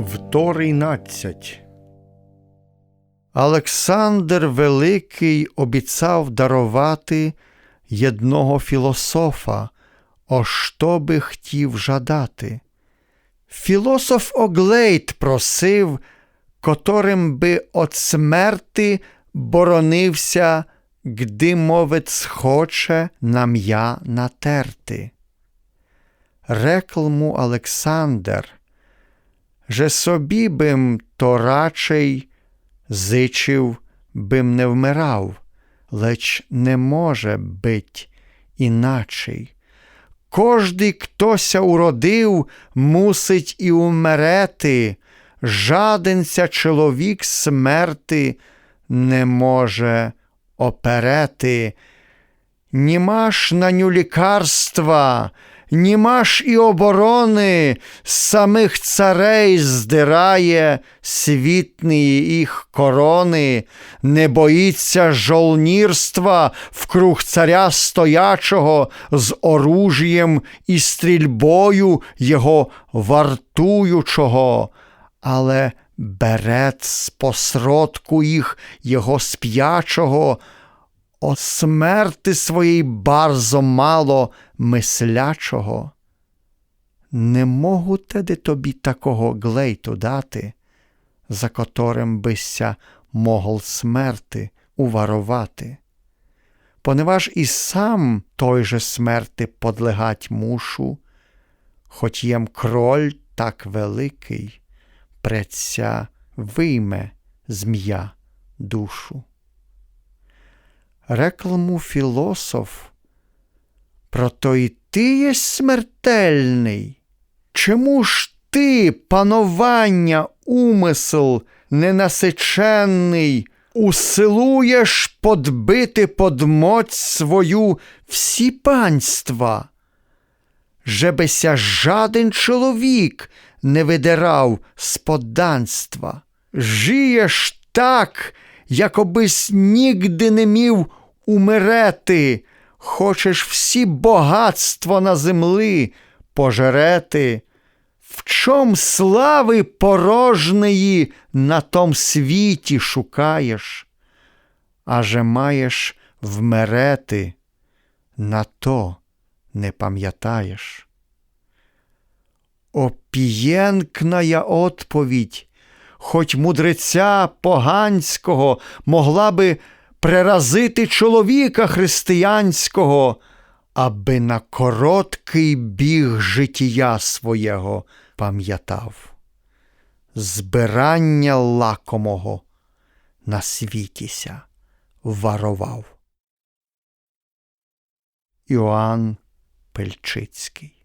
13 Олександр Великий обіцяв дарувати єдного філософа, о що би хотів жадати. Філософ Оглейт просив, которим би от смерти боронився, гди мовець хоче нам'я натерти. Рекл му Олександр, же собі бим то рачей зичив, бим не вмирав, леч не може бить іначий. Кожний, хтося уродив, мусить і умерети, жаденця чоловік смерти не може оперети. Німаш на ню лікарства, німаш і оборони, самих царей здирає світні їх корони, не боїться жолнірства вкруг царя стоячого з оружієм і стрільбою його вартуючого, але берет з посродку їх його сп'ячого. О смерти своїй барзо мало мислячого. Не можу теди тобі такого глейту дати, за которим бися могол смерти уварувати. Поневаж і сам той же смерти подлегать мушу, хоч єм кроль так великий, предся вийме змія душу. Рекламу філософ, прото й ти є смертельний. Чому ж ти, панування, умисел ненасиченний, усилуєш подбити подмоць свою всі панства? Жебеся жаден чоловік не видирав з подданства. Жиєш так, якобись нігди не мів умерети, хочеш всі багатства на землі пожерети, в чом слави порожнеї на том світі шукаєш, аже маєш вмерети, на то не пам'ятаєш. Опієнкная отповідь, хоч мудреця поганського могла би преразити чоловіка християнського, аби на короткий біг життя свого пам'ятав, збирання лакомого на світіся варував. Іоанн Пельчицький